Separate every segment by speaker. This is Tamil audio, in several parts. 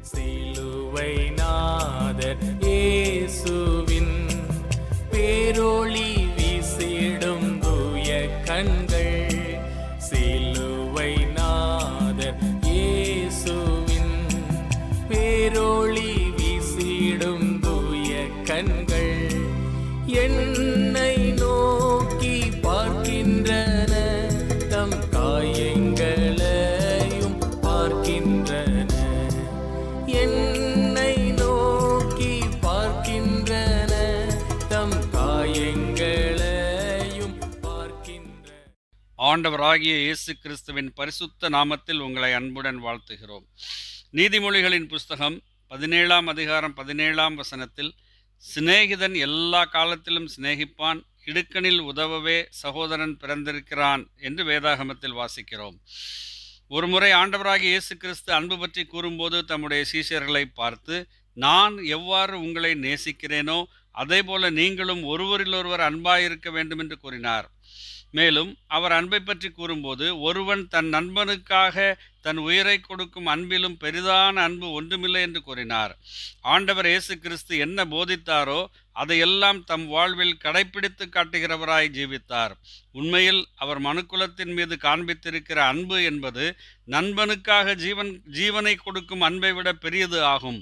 Speaker 1: சிலுவை நாதர் இயேசுவின் பேரொளி வீசிடும் தூய கண்கள். சிலுவை நாதர் இயேசுவின் பேரொளி வீசிடும் தூய கண்கள். என்னை நோக்கி பார்க்கின்றன தம் காயங்கள்.
Speaker 2: ஆண்டவராகிய இயேசு கிறிஸ்துவின் பரிசுத்த நாமத்தில் உங்களை அன்புடன் வாழ்த்துகிறோம். நீதிமொழிகளின் புஸ்தகம் பதினேழாம் அதிகாரம் பதினேழாம் வசனத்தில் சிநேகிதன் எல்லா காலத்திலும் சிநேகிப்பான் இடுக்கணில் உதவவே சகோதரன் பிறந்திருக்கிறான் என்று வேதாகமத்தில் வாசிக்கிறோம். ஒருமுறை ஆண்டவராகிய இயேசு கிறிஸ்து அன்பு பற்றி கூறும்போது தம்முடைய சீஷர்களை பார்த்து நான் எவ்வாறு உங்களை நேசிக்கிறேனோ அதே போல நீங்களும் ஒருவரிலொருவர் அன்பாயிருக்க வேண்டும் என்று கூறினார். மேலும் அவர் அன்பை பற்றி கூறும்போது ஒருவன் தன் நண்பனுக்காக தன் உயிரை கொடுக்கும் அன்பிலும் பெரிதான அன்பு ஒன்றுமில்லை என்று கூறினார். ஆண்டவர் இயேசு கிறிஸ்து என்ன போதித்தாரோ அதையெல்லாம் தம் வாழ்வில் கடைப்பிடித்து காட்டுகிறவராய் ஜீவித்தார். உண்மையில் அவர் மனுக்குலத்தின் மீது காண்பித்திருக்கிற அன்பு என்பது நண்பனுக்காக ஜீவன் ஜீவனை கொடுக்கும் அன்பை விட பெரியது ஆகும்.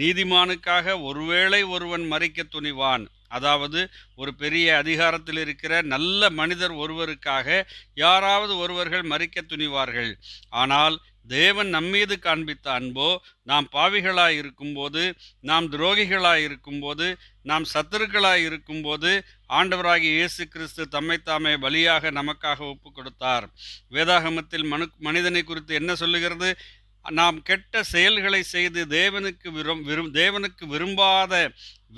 Speaker 2: நீதிமானுக்காக ஒருவேளை ஒருவன் மறிக்க துணிவான். அதாவது ஒரு பெரிய அதிகாரத்தில் இருக்கிற நல்ல மனிதர் ஒருவருக்காக யாராவது ஒருவர்கள் மறிக்க துணிவார்கள். ஆனால் தேவன் நம்மீது காண்பித்த அன்போ நாம் பாவிகளாய் இருக்கும்போது நாம் துரோகிகளாய் இருக்கும்போது நாம் சத்துருக்களாய் இருக்கும்போது ஆண்டவராகிய இயேசு கிறிஸ்து தம்மைத்தாமே பலியாக நமக்காக ஒப்பு கொடுத்தார் வேதாகமத்தில் மனு மனிதனை குறித்து என்ன சொல்லுகிறது? நாம் கெட்ட செயல்களை செய்து தேவனுக்கு விரும் விரும் தேவனுக்கு விரும்பாத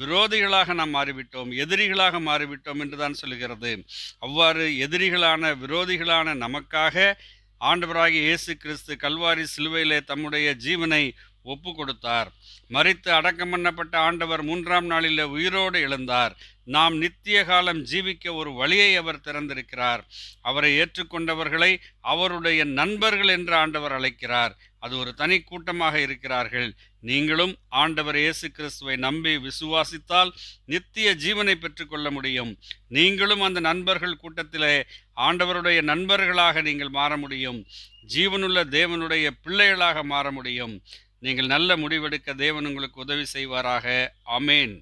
Speaker 2: விரோதிகளாக நாம் மாறிவிட்டோம் எதிரிகளாக மாறிவிட்டோம் என்று தான் சொல்லுகிறது. அவ்வாறு எதிரிகளான விரோதிகளான நமக்காக ஆண்டவராகிய இயேசு கிறிஸ்து கல்வாரி சிலுவையிலே தம்முடைய ஜீவனை ஒப்பு கொடுத்தார் மறித்து அடக்கம் பண்ணப்பட்ட ஆண்டவர் மூன்றாம் நாளில் உயிரோடு எழுந்தார். நாம் நித்திய காலம் ஜீவிக்க ஒரு வழியை அவர் திறந்திருக்கிறார். அவரை ஏற்றுக்கொண்டவர்களை அவருடைய நண்பர்கள் என்று ஆண்டவர் அழைக்கிறார். அது ஒரு தனி கூட்டமாக இருக்கிறார்கள். நீங்களும் ஆண்டவர் இயேசு கிறிஸ்துவை நம்பி விசுவாசித்தால் நித்திய ஜீவனை பெற்றுக்கொள்ள முடியும். நீங்களும் அந்த நண்பர்கள் கூட்டத்திலே ஆண்டவருடைய நண்பர்களாக நீங்கள் மாற முடியும். ஜீவனுள்ள தேவனுடைய பிள்ளைகளாக மாற முடியும். நீங்கள் நல்ல முடிவெடுக்க தேவன் உங்களுக்கு உதவி செய்வாராக. அமேன்